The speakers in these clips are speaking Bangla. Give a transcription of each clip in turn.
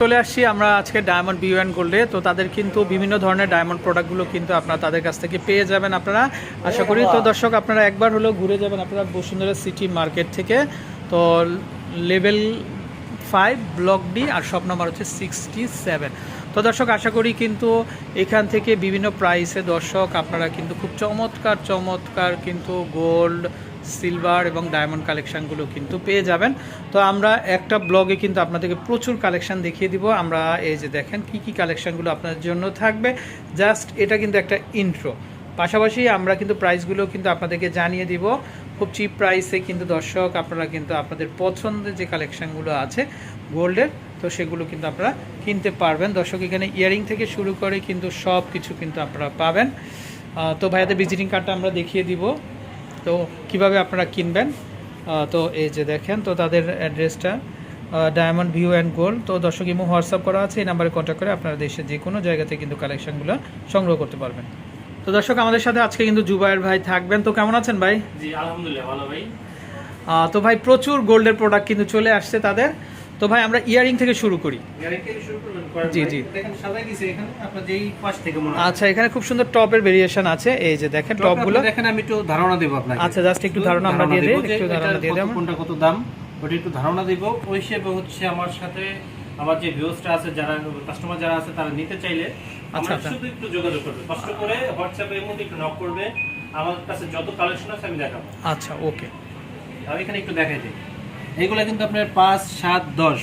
চলে আসছি আমরা আজকে ডায়মন্ড বিউ অ্যান্ড গোল্ডে তো তাদের কিন্তু বিভিন্ন ধরনের ডায়মন্ড প্রোডাক্টগুলো কিন্তু আপনারা তাদের কাছ থেকে পেয়ে যাবেন আপনারা। আশা করি তো দর্শক আপনারা একবার হলেও ঘুরে যাবেন আপনারা বসুন্ধরা সিটি মার্কেট থেকে। তো লেভেল ফাইভ ব্লক ডি আর সব নম্বর হচ্ছে সিক্সটি সেভেন তো দর্শক আশা করি কিন্তু এখান থেকে বিভিন্ন প্রাইসে দর্শক আপনারা কিন্তু খুব চমৎকার চমৎকার কিন্তু গোল্ড সিলভার এবং ডায়মন্ড কালেকশনগুলো কিন্তু পেয়ে যাবেন। তো আমরা একটা ব্লগে কিন্তু আপনাদেরকে প্রচুর কালেকশন দেখিয়ে দিব। আমরা এই যে দেখেন কি কি কালেকশনগুলো আপনাদের জন্য থাকবে। জাস্ট এটা কিন্তু একটা ইন্ট্রো পাশাপাশি আমরা কিন্তু প্রাইসগুলো কিন্তু আপনাদেরকে জানিয়ে দিব। খুব চিপ প্রাইসে কিন্তু দর্শক, আপনারা কিন্তু আপনাদের পছন্দের যে কালেকশনগুলো আছে, গোল্ডের, তো সেগুলো কিন্তু আপনারা কিনতে পারবেন। দর্শক, এখানে ইয়ারিং থেকে শুরু করে কিন্তু সব কিছু কিন্তু আপনারা পাবেন। তো ভাইয়াদের ভিজিটিং কার্ডটা আমরা দেখিয়ে দিব। তো কীভাবে আপনারা কিনবেন? তো এই যে দেখেন তো তাদের অ্যাড্রেসটা ডায়মন্ড ভিউ অ্যান্ড গোল্ড তো দর্শক ইমো হোয়াটসঅ্যাপ করা আছে এই নাম্বারে কন্ট্যাক্ট করে আপনারা দেশের যে কোনো জায়গাতে কিন্তু কালেকশনগুলো সংগ্রহ করতে পারবেন। তো দর্শক আমাদের সাথে আজকে কিন্তু জুবাইর ভাই থাকবেন। তো কেমন আছেন ভাই? জি আলহামদুলিল্লাহ ভালো ভাই। তো ভাই প্রচুর গোল্ডের প্রোডাক্ট কিন্তু চলে আসছে তাদের। তো ভাই আমরা ইয়ারিং থেকে শুরু করি। জি, জি। আচ্ছা এখানে খুব সুন্দর টপের ভেরিয়েশন আছে। এই যে দেখেন টপগুলো। দেখেন আমি একটু ধারণা দেবো আপনাকে। আচ্ছা, just একটু ধারণা আমরা দিয়ে দেব একটু ধারণা দিয়ে আমরা। কোনটা কত দাম ওটা একটু ধারণা দেব। ওই হিসেবে হচ্ছে আমার সাথে আমার যে ভিউজটা আছে যারা কাস্টমার যারা আছে তারা নিতে চাইলে আচ্ছা, আচ্ছা। শুধু একটু যোগাযোগ করবে। কষ্ট করে হোয়াটসঅ্যাপে এর মধ্যে একটু নক করবে। আমার কাছে যত কালেকশন আছে আমি দেখাবো। আচ্ছা ওকে আমি এখানে একটু দেখাই দিই। এইগুলা কিন্তু আপনার পাঁচ সাত দশ।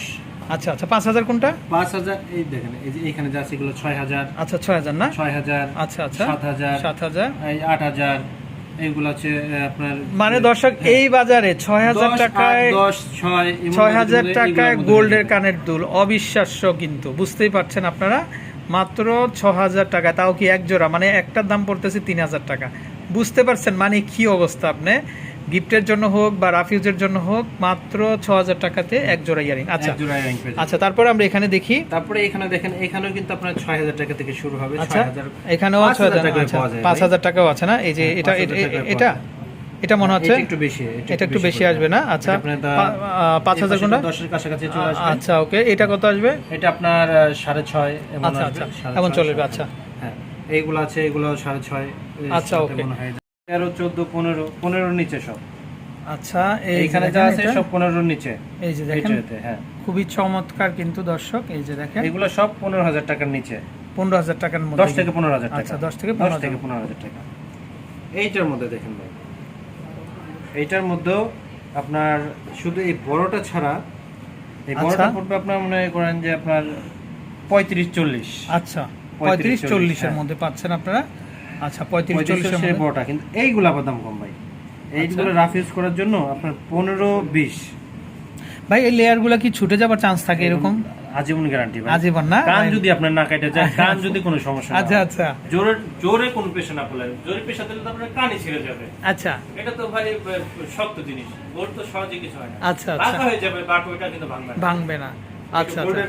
আচ্ছা আচ্ছা পাঁচ হাজার কোনটা? পাঁচ হাজার এই দেখেন এই যে এখানে যা আছে এগুলো ছয় হাজার। আচ্ছা ছয় হাজার না? ছয় হাজার আচ্ছা আচ্ছা সাত হাজার সাত হাজার। এই আট হাজার এইগুলো আছে আপনার মানে দর্শক এই বাজারে ছয় হাজার টাকায় ছয় হাজার টাকায় গোল্ডের কানের দুল অবিশ্বাস্য কিন্তু বুঝতেই পারছেন আপনারা? মাত্র ছ হাজার টাকা তাও কি এক জোড়া? মানে একটার দাম পড়তেছে তিন হাজার টাকা। বুঝতে পারছেন মানে কি অবস্থা আপনি? গিফটের জন্য হোক বা রাফিউজের জন্য হোক মাত্র ছ হাজার টাকাতে এক জোড়া ইয়ারিং। আচ্ছা। আচ্ছা তারপরে আমরা এখানে দেখি। তারপরে এখানে দেখেন এখানেও কিন্তু আপনার ছয় হাজার টাকা থেকে শুরু হবে আচ্ছা এখানেও ছয় হাজার আচ্ছা, পাঁচ হাজার টাকাও আছে না? এই যে হ্যাঁ, এটা এটা- এটা মনে হচ্ছে একটু বেশি এটা একটু বেশি আসবে না? আচ্ছা পাঁচ হাজার কোনটা দশের কাছাকাছি চলে আসবে। আচ্ছা ওকে এটা কত আসবে? এটা আপনার সাড়ে ছয় এমন আচ্ছা আচ্ছা এমন চলে আচ্ছা। হ্যাঁ এইগুলো আছে এগুলো সাড়ে ছয় আচ্ছা, ওকে। তেরো চোদ্দ পনেরো পনেরোর নিচে সব। আচ্ছা এইখানে যা আছে সব পনেরোর নিচে এই যে দেখেন হ্যাঁ। খুবই চমৎকার কিন্তু দর্শক এই যে দেখেন। এগুলো সব পনেরো হাজার টাকার নিচে। পনেরো হাজার টাকার মধ্যে দশ থেকে পনেরো হাজার টাকা। আচ্ছা, দশ থেকে দশ থেকে। পনেরো হাজার টাকা। এইটার মধ্যে দেখেন ভাই। এইটার মধ্যেও আপনার শুধু এই বড়টা ছাড়া এই আচ্ছা। বড়টা পড়বে আপনার মনে করেন যে আপনার পঁয়ত্রিশ চল্লিশ। আচ্ছা পঁয়ত্রিশ, পঁয়ত্রিশ চল্লিশ, চল্লিশের হ্যাঁ। মধ্যে পাচ্ছেন আপনারা। আচ্ছা পঁয়ত্রিশ চল্লিশের বড়টা কিন্তু এইগুলো আবার দাম কম ভাই। এইগুলো রাফ ইউজ করার জন্য আপনার পনেরো বিশ। ভাই এই লেয়ারগুলা কি ছুটে যাবার চান্স থাকে এরকম আজীবন গ্যারান্টি ভাই। আজীবন না? কান যদি আপনার না কাটে যায় কান যদি কোনো সমস্যা আচ্ছা আচ্ছা। জোরে জোরে কোনো পেশা না পড়লে জোরে পেশা দিলে তো আপনার কানই ছিঁড়ে যাবে। আচ্ছা। এটা তো ভাই শক্ত জিনিস। গোল্ড তো সহজে কিছু হয় না। আচ্ছা আচ্ছা। হয়ে যাবে বাট ওইটা কিন্তু ভাঙবে না। ভাঙবে না। আচ্ছা আচ্ছা।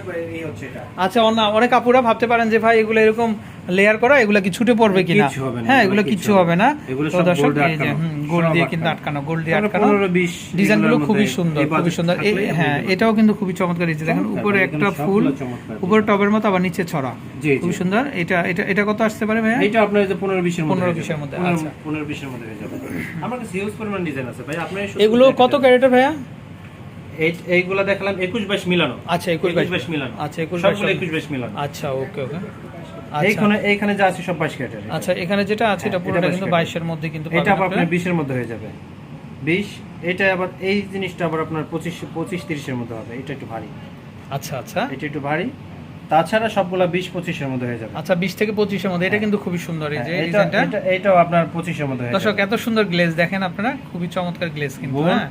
এটা। আচ্ছা অন্য অনেক আপুরা ভাবতে পারেন যে ভাই এগুলো এরকম লেয়ার করা এগুলো কি ছুটে পড়বে কিনা? হ্যাঁ এগুলো কিচ্ছু হবে না। তো দর্শক দিয়ে। কিন্তু আটকানো। দিয়ে আটকানো। ডিজাইনগুলো খুবই সুন্দর খুবই সুন্দর। হ্যাঁ এটাও কিন্তু খুবই চমৎকার এই দেখেন উপরে একটা ফুল উপরে টবের মতো আবার নিচে ছড়া। খুবই সুন্দর। এটা এটা এটা কত আসতে পারে ভাইয়া? এইটা আপনার এই যে পনেরো বিশের মধ্যে 15 20 এর মধ্যে, পনেরো- আচ্ছা। পনেরো বিশের মধ্যে হয়ে যাবে। আমার কাছে হিউজ পরিমাণ ডিজাইন আছে ভাই আপনি এগুলো কত ক্যারেটের ভাইয়া? এইগুলা দেখলাম একুশ বাইশ মিলানো। আচ্ছা, 21 22 বাইশ মিলানো। আচ্ছা, 21 সবগুলো একুশ বাইশ মিলানো। আচ্ছা ওকে ওকে। আচ্ছা। এইখানে এইখানে যা আছে সব বাইশ ক্যারেটের। আচ্ছা এখানে যেটা আছে এটা হ্যাঁ, পুরোটা কিন্তু বাইশের মধ্যে কিন্তু এটা আবার আপনার বিশের মধ্যে হয়ে যাবে। বিশ এটা আবার এই জিনিসটা আবার আপনার পঁচিশ পঁচিশ তিরিশের মধ্যে হবে। এটা একটু ভারী। আচ্ছা আচ্ছা। এটা একটু ভারী। তাছাড়া সবগুলা বিশ পঁচিশের মধ্যে হয়ে যাবে। আচ্ছা বিশ থেকে পঁচিশের মধ্যে। এটা কিন্তু খুবই সুন্দর এই যে হ্যাঁ, এটাও আপনার পঁচিশের মধ্যে দর্শক এত সুন্দর গ্লেজ দেখেন আপনারা। খুবই চমৎকার গ্লেজ কিন্তু হ্যাঁ।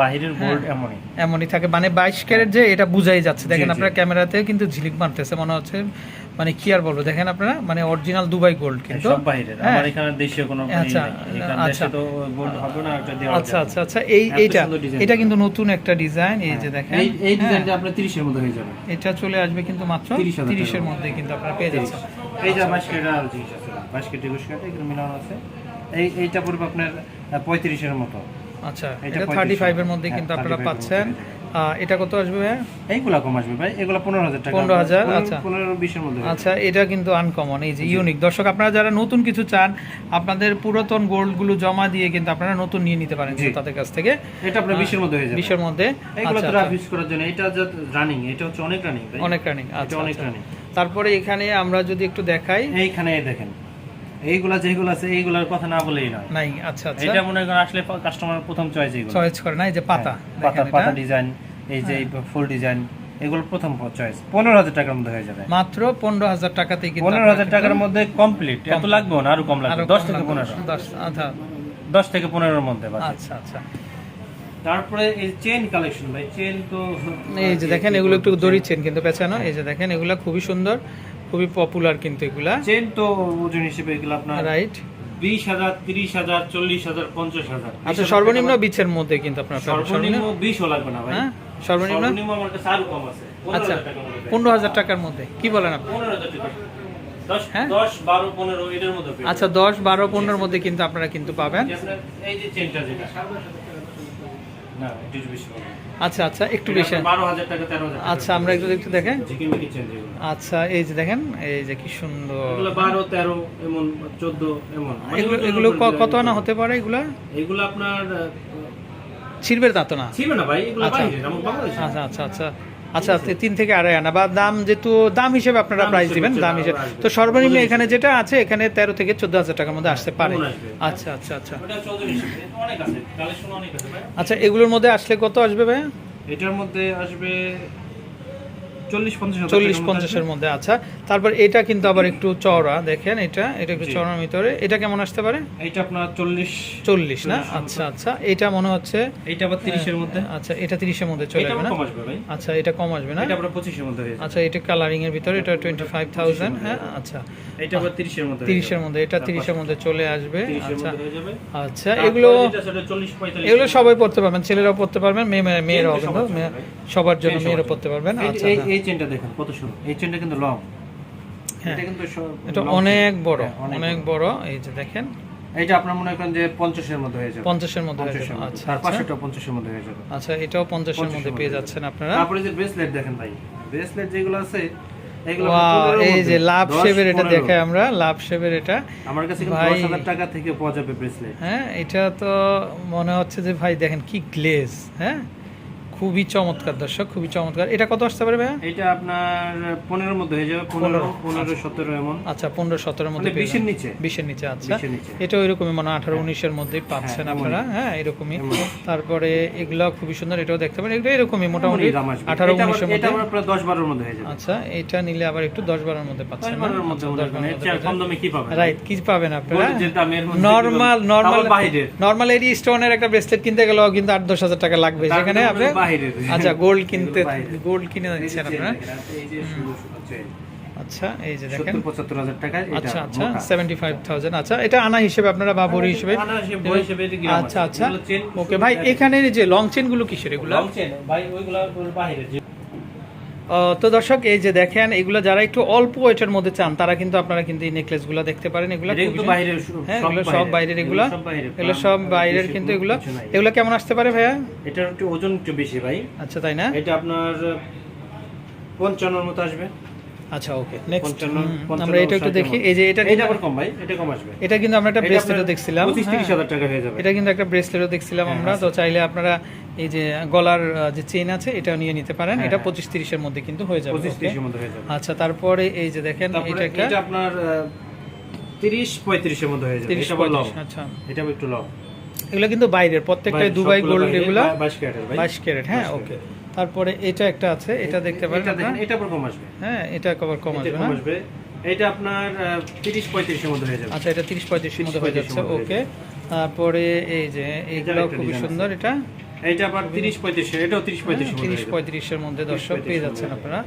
বাহিরের হ্যাঁ। গোল্ড এমনই। এমনই থাকে। মানে বাইশ ক্যারেট যে এটা বুঝাই যাচ্ছে। দেখেন আপনার আপনারা ক্যামেরাতে কিন্তু ঝিলিক মারতেছে। মনে হচ্ছে মানে কি আর বলব দেখেন আপনারা মানে অরিজিনাল দুবাই গোল্ড কিন্তু। সব হ্যাঁ। আমার এখানে দেশীয় কোনো আচ্ছা, আচ্ছা। তো গোল্ড হবে না এটা দেওয়া আচ্ছা আচ্ছা আচ্ছা এই এইটা এটা কিন্তু নতুন একটা ডিজাইন এই যে হ্যাঁ। দেখেন। এই এই ডিজাইনটা আপনার 30 এর মধ্যে হয়ে যাবে। এটা চলে আসবে কিন্তু মাত্র 30,000 তিরিশের টাকা। মধ্যে কিন্তু আপনারা পেয়ে যাচ্ছেন। এই যে 22 কেটে আর জিনিস আছে 22 কেটে 21 কেটে এগুলো মিলানো আছে। এই এইটা পড়বে আপনার 35 এর মতো। আচ্ছা এটা এটা 35 থার্টি ফাইভের মধ্যে কিন্তু আপনারা পাচ্ছেন। এটা কত আসবে এইগুলা কম আসবে ভাই এগুলা পনেরো হাজার টাকা। 15,000, পনেরো- আচ্ছা। পনেরো বিশের মধ্যে আচ্ছা এটা কিন্তু আনকমন এই যে ইউনিক দর্শক আপনারা যারা নতুন কিছু চান আপনাদের পুরাতন গোল্ডগুলো জমা দিয়ে কিন্তু আপনারা নতুন নিয়ে নিতে পারেন তাদের কাছ থেকে। এটা আপনার বিশের মধ্যে হয়ে যাবে। বিশের মধ্যে। আচ্ছা তো আচ্ছা, ইউজ করার জন্য এটা যে রানিং এটা হচ্ছে অনেক রানিং অনেক রানিং আচ্ছা অনেক আচ্ছা। রানিং তারপরে এখানে আমরা যদি একটু দেখাই। এইখানে দেখেন। এইগুলা যেগুলো আছে এইগুলার কথা না বলেই নয়। নাই আচ্ছা আচ্ছা। এটা মনে করেন আসলে কাস্টমার প্রথম চয়েস এইগুলো চয়েস করে না এই যে পাতা হ্যাঁ, পাতা পাতা ডিজাইন এই যে ফুল ডিজাইন এগুলো প্রথম চয়েস পনেরো হাজার টাকার মধ্যে হয়ে যাবে। মাত্র পনেরো হাজার টাকাতেই পনেরো হাজার টাকার মধ্যে কমপ্লিট এত লাগবে না আরও কম লাগবে। দশ থেকে পনেরো। দশ আচ্ছা। দশ থেকে পনেরোর মধ্যে আচ্ছা আচ্ছা। তারপরে এই চেন কালেকশন ভাই চেন তো এই যে দেখেন এগুলো একটু দড়ি চেন কিন্তু পেছানো এই যে দেখেন এগুলা খুবই সুন্দর। খুবই পপুলার কিন্তু এগুলা। চেন তো ওজন হিসেবে এগুলো আপনার রাইট বিশ হাজার তিরিশ হাজার চল্লিশ হাজার পঞ্চাশ হাজার। আচ্ছা সর্বনিম্ন বিচের মধ্যে কিন্তু আপনার সর্বনিম্ন বিশও লাগবে না ভাই। হ্যাঁ? সর্বনিম্ন? সর্বনিম্ন আমার কাছে আরও কম আছে। আচ্ছা পনেরো হাজার টাকার মধ্যে। কি বলেন আপনি? হ্যাঁ? আচ্ছা দশ বারো পনেরোর মধ্যে কিন্তু আপনারা কিন্তু পাবেন। এই যে চেনটা যেটা না এটা একটু বেশি হবে। আচ্ছা আচ্ছা একটু বেশি। আচ্ছা আমরা একটু একটু দেখেন। আচ্ছা এই যে দেখেন এই যে কি সুন্দর। এগুলো বারো তেরো এমন চোদ্দ এমন। মানে এগুলো কত আনা হতে পারে এগুলা? এগুলো আপনার ছিড়বে তা তো না? ছিল না ভাই আচ্ছা। বাংলাদেশে। আচ্ছা আচ্ছা। আচ্ছা তিন থেকে আড়াই আনা বা দাম যেহেতু দাম হিসেবে আপনারা প্রাইস দিবেন দাম হিসেবে। তো সর্বনিম্ন এখানে যেটা আছে এখানে তেরো থেকে চোদ্দ হাজার টাকার মধ্যে আসতে পারে। আচ্ছা আচ্ছা আচ্ছা। আচ্ছা এগুলোর মধ্যে আসলে কত আসবে ভাই এটার মধ্যে আসবে চল্লিশ পঞ্চাশের মধ্যে আচ্ছা। তারপর এটা কিন্তু আবার একটু চওড়া দেখেন এটা এটা একটু চওড়ার ভিতরে। এটা কেমন আসতে পারে? এইটা আপনার চল্লিশ চল্লিশ না? আচ্ছা আচ্ছা। এটা মনে হচ্ছে এইটা আবার তিরিশের মধ্যে। আচ্ছা এটা তিরিশের মধ্যে চলে এটা যাবে না? কম আসবে আচ্ছা এটা কম আসবে না? এটা আপনার পঁচিশের মধ্যে আচ্ছা এটা কালারিং এর ভিতরে এটা টোয়েন্টি ফাইভ থাউজেন্ড হ্যাঁ আচ্ছা। এটা আবার তিরিশের মধ্যে তিরিশের মধ্যে এটা তিরিশের মধ্যে চলে আসবে আচ্ছা। হয়ে আচ্ছা এগুলো এগুলো সবাই পড়তে পারবেন ছেলেরাও পড়তে পারবেন মেয়ে মেয়ে- মেয়েরাও কিন্তু সবার জন্য এই মেয়েরা পড়তে পারবেন আচ্ছা এই। চেনটা দেখেন কত সুন্দর। এই চেনটা কিন্তু লং হ্যাঁ। এটা কিন্তু এটা অনেক বড় হ্যাঁ, অনেক বড়। এই যে দেখেন। এইটা আপনার মনে করেন যে পঞ্চাশের মধ্যে হয়ে যাবে। পঞ্চাশের মধ্যে হয়ে যাবে। আচ্ছা আচ্ছা। পাশেটা মধ্যে হয়ে যাবে। আচ্ছা এটাও পঞ্চাশের মধ্যে পেয়ে যাচ্ছেন আপনারা? তারপরে যে ব্রেসলেট দেখেন ভাই ব্রেসলেট যেগুলো আছে এগুলো Wow, পনেরোর এই যে লাভ 10, এটা দেখে আমরা লাভ শেপের এটা। আমার কাছে দশ হাজার টাকা থেকে পাওয়া যাবে ব্রেসলেট হ্যাঁ এটা তো মনে হচ্ছে যে ভাই দেখেন কি গ্লেজ হ্যাঁ? খুবই চমৎকার দর্শক খুবই চমৎকার। এটা কত আসতে পারে ভাইয়া? এটা আপনার পনেরোর মধ্যে হয়ে যাবে পনেরো পনেরো। সতেরো এমন। আচ্ছা পনেরো সতেরোর মধ্যে মানে বিশের। নিচে। বিশের নিচে আচ্ছা। এটা ওইরকমই মানে আঠারো উনিশের মধ্যেই পাচ্ছেন হ্যাঁ, আপনারা। হ্যাঁ এরকমই। তারপরে এগুলো খুবই সুন্দর এটাও দেখতে পারেন। এগুলো এরকমই মোটামুটি। আঠারো উনিশের মধ্যে। দশ বারোর মধ্যে হয়ে যাবে। আচ্ছা এটা নিলে আবার একটু দশ বারোর মধ্যে পাচ্ছেন মধ্যে মনে এর আর কম দামে কি পাবেন? রাইট কি পাবেন আপনারা? মধ্যে নর্মাল নর্মাল নর্মাল এডি স্টোনের একটা ব্রেসলেট কিনতে গেলেও কিন্তু আট দশ হাজার টাকা লাগবে। সেখানে আপনি আচ্ছা গোল্ড কিনতে গোল্ড কিনে দিচ্ছেন আপনারা। আচ্ছা এই যে দেখেন। সত্তর পঁচাত্তর হাজার টাকায় আচ্ছা আচ্ছা আচ্ছা এটা আনা হিসেবে আপনারা বা বড়ি হিসেবে আনা হিসেবে, বড়ি হিসেবে আচ্ছা আচ্ছা। ওকে ভাই এখানে যে লং চেনগুলো কিসের এগুলো? লং চেন, ভাই ওইগুলা তো দর্শক এই যে দেখেন এগুলো যারা একটু অল্প ওয়েটের মধ্যে চান তারা কিন্তু আপনারা কিন্তু এই নেকলেসগুলো দেখতে পারেন। এগুলো হ্যাঁ এগুলো সব বাইরের এগুলো সব বাইরের। এগুলো সব বাইরের কিন্তু কোনো এগুলো। এগুলো কেমন আসতে পারে ভাইয়া? এটার একটু ওজন একটু বেশি ভাই। আচ্ছা তাই না? এটা আপনার পঞ্চান্নর মতো আসবে। আচ্ছা ওকে নেক্সট আমরা এটা একটু দেখি। এই যে এটা এটা আবার কম ভাই এটা কম আসবে। এটা কিন্তু আমরা একটা ব্রেসলেটও দেখছিলাম পঁচিশ তিরিশ হ্যাঁ। হাজার টাকা হয়ে যাবে। এটা কিন্তু একটা ব্রেসলেটও দেখছিলাম হ্যাঁ, আমরা তো চাইলে আপনারা এই যে গলার যে চেইন আছে এটাও নিয়ে নিতে পারেন। হ্যাঁ, এটা হ্যাঁ। পঁচিশ তিরিশের মধ্যে কিন্তু হয়ে যাবে পঁচিশ okay? তিরিশের মধ্যে হয়ে যাবে। আচ্ছা তারপরে এই যে দেখেন এটা একটা এটা আপনার তিরিশ পঁয়ত্রিশের মধ্যে হয়ে যাবে। এটা আবার লং পঁয়ত্রিশ আচ্ছা। এটা একটু লং এগুলো কিন্তু বাইরের প্রত্যেকটাই দুবাই গোল্ড এগুলো বাইশ ক্যারেটের ভাই। বাইশ ক্যারেট হ্যাঁ ওকে তারপরে এটা একটা আছে এটা দেখতে পারেন এটা দেখেন এটা আবার কম আসবে। হ্যাঁ এটা কভার কম আসবে কম না আসবে। এটা আপনার তিরিশ পঁয়ত্রিশের মধ্যে হয়ে যাবে। আচ্ছা এটা তিরিশ পঁয়ত্রিশের মধ্যে হয়ে যাচ্ছে ওকে তারপরে এই যে এইগুলো design সুন্দর এটা। এইটা আবার তিরিশ পঁয়ত্রিশের এটাও তিরিশ পঁয়ত্রিশের মধ্যে তিরিশ হয়ে যাবে। পঁয়ত্রিশের মধ্যে দর্শক পেয়ে যাচ্ছেন আপনারা।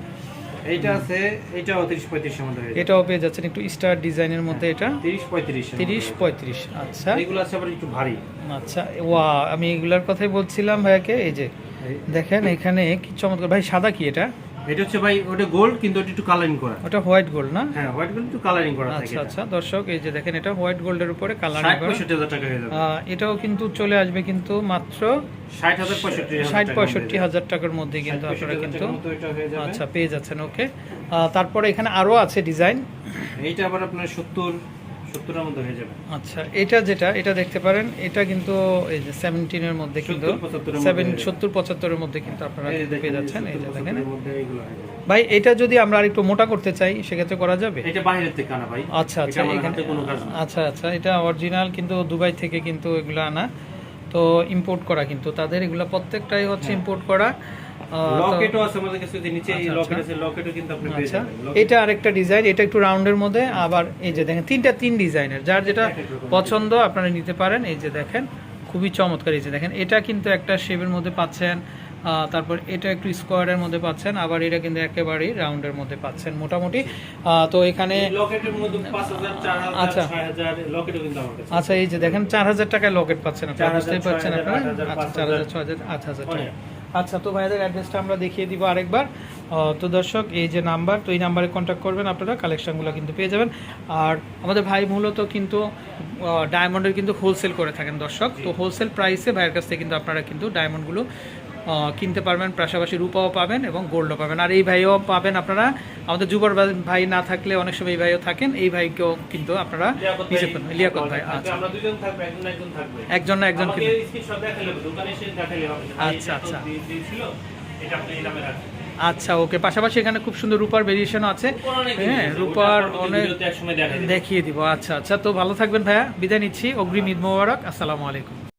এইটা আছে এটাও তিরিশ পঁয়ত্রিশের মধ্যে হয়ে যাবে। এটাও পেয়ে যাচ্ছেন একটু স্টার ডিজাইনের মধ্যে এটা। তিরিশ পঁয়ত্রিশ তিরিশ পঁয়ত্রিশ আচ্ছা। এগুলো আছে আবার একটু ভারী। আচ্ছা ওয়া আমি এগুলার কথাই বলছিলাম ভাইয়াকে এই যে দেখেন এখানে কি চমৎকার। ভাই সাদা কি এটা? এটা হচ্ছে ভাই ওটা গোল্ড কিন্তু ওটা একটু কালারিং করা। ওটা হোয়াইট গোল্ড না? হ্যাঁ হোয়াইট গোল্ড একটু কালারিং করা থাকে আচ্ছা আচ্ছা দর্শক এই যে দেখেন এটা হোয়াইট গোল্ডের উপরে কালার পঁয়ষট্টি হাজার টাকা হয়ে যাবে। এটাও কিন্তু চলে আসবে কিন্তু মাত্র ষাট হাজার পঁয়ষট্টি হাজার ষাট টাকার পঁয়ষট্টি মধ্যে কিন্তু আপনারা কিন্তু। আচ্ছা পেয়ে যাচ্ছেন ওকে তারপরে এখানে আরও আছে ডিজাইন এইটা আবার আপনার সত্তর সত্তরের মধ্যে হয়ে যাবে। আচ্ছা এটা যেটা এটা দেখতে পারেন এটা কিন্তু এই যে সেভেন্টিনের মধ্যে কিন্তু 70 75 এর সেভেন মধ্যে। সত্তর পঁচাত্তরের মধ্যে কিন্তু আপনারা পেয়ে যাচ্ছেন এই যে দেখেন। হয়ে। ভাই এটা যদি আমরা আর একটু মোটা করতে চাই সেক্ষেত্রে করা যাবে? এটা বাইরের থেকে আনা ভাই। আচ্ছা আচ্ছা এখানে আচ্ছা আচ্ছা এটা অরিজিনাল কিন্তু দুবাই থেকে কিন্তু এগুলো আনা। তো ইম্পোর্ট করা কিন্তু তাদের এগুলো প্রত্যেকটাই হচ্ছে ইম্পোর্ট করা। আহ, তো- লকেটও আছে আমাদের কাছে যে নিচে এই আচ্ছা, লকেট আচ্ছা। আছে লকেটও কিন্তু আপনি পেয়ে আচ্ছা। যাবেন এটা আরেকটা ডিজাইন এটা একটু রাউন্ডের মধ্যে আবার এই যে দেখেন তিনটা তিন ডিজাইনের যার যেটা পছন্দ আপনারা নিতে পারেন। এই যে দেখেন খুবই চমৎকার এই যে দেখেন এটা কিন্তু একটা শেপের মধ্যে পাচ্ছেন তারপর এটা একটু স্কোয়ারের মধ্যে পাচ্ছেন আবার এটা কিন্তু একেবারেই রাউন্ডের মধ্যে পাচ্ছেন মোটামুটি। তো এখানে এই লকেটের মধ্যে 5000 4000 আচ্ছা। 6000 লকেটও কিন্তু আমার কাছে আচ্ছা এই যে দেখেন চার হাজার টাকায় লকেট পাচ্ছেন আপনারা 4000, বুঝতেই 6000, আপনারা? আচ্ছা চার হাজার ছ হাজার। আট হাজার টাকা অনেক। আচ্ছা তো ভাইদের অ্যাড্রেসটা আমরা দেখিয়ে দিব আরেকবার। তো দর্শক, এই যে নাম্বার তো এই নাম্বারে কন্ট্যাক্ট করবেন আপনারা কালেকশানগুলো কিন্তু পেয়ে যাবেন। আর আমাদের ভাই মূলত কিন্তু ডায়মন্ডের কিন্তু হোলসেল করে থাকেন দর্শক। তো হোলসেল প্রাইসে ভাইয়ের কাছ থেকে কিন্তু আপনারা কিন্তু ডায়মন্ডগুলো কিনতে পারবেন পাশাপাশি রূপাও পাবেন এবং গোল্ডও পাবেন। আর এই ভাইও পাবেন আপনারা আমাদের যুবর ভাই না থাকলে অনেক সময় এই ভাইও থাকেন এই ভাইকেও কিন্তু আপনারা লিয়াকত ভাই লিয়াকত ভাই আচ্ছা। একজন না একজন আচ্ছা, আচ্ছা। আচ্ছা ওকে। পাশাপাশি এখানে খুব সুন্দর রূপার ভেরিয়েশন আছে। হ্যাঁ রূপার অনেক দেব। দেখিয়ে দিব। আচ্ছা আচ্ছা। তো ভালো থাকবেন ভাইয়া। বিদায় নিচ্ছি। অগ্রিম ঈদ মোবারক। আসসালামু আলাইকুম।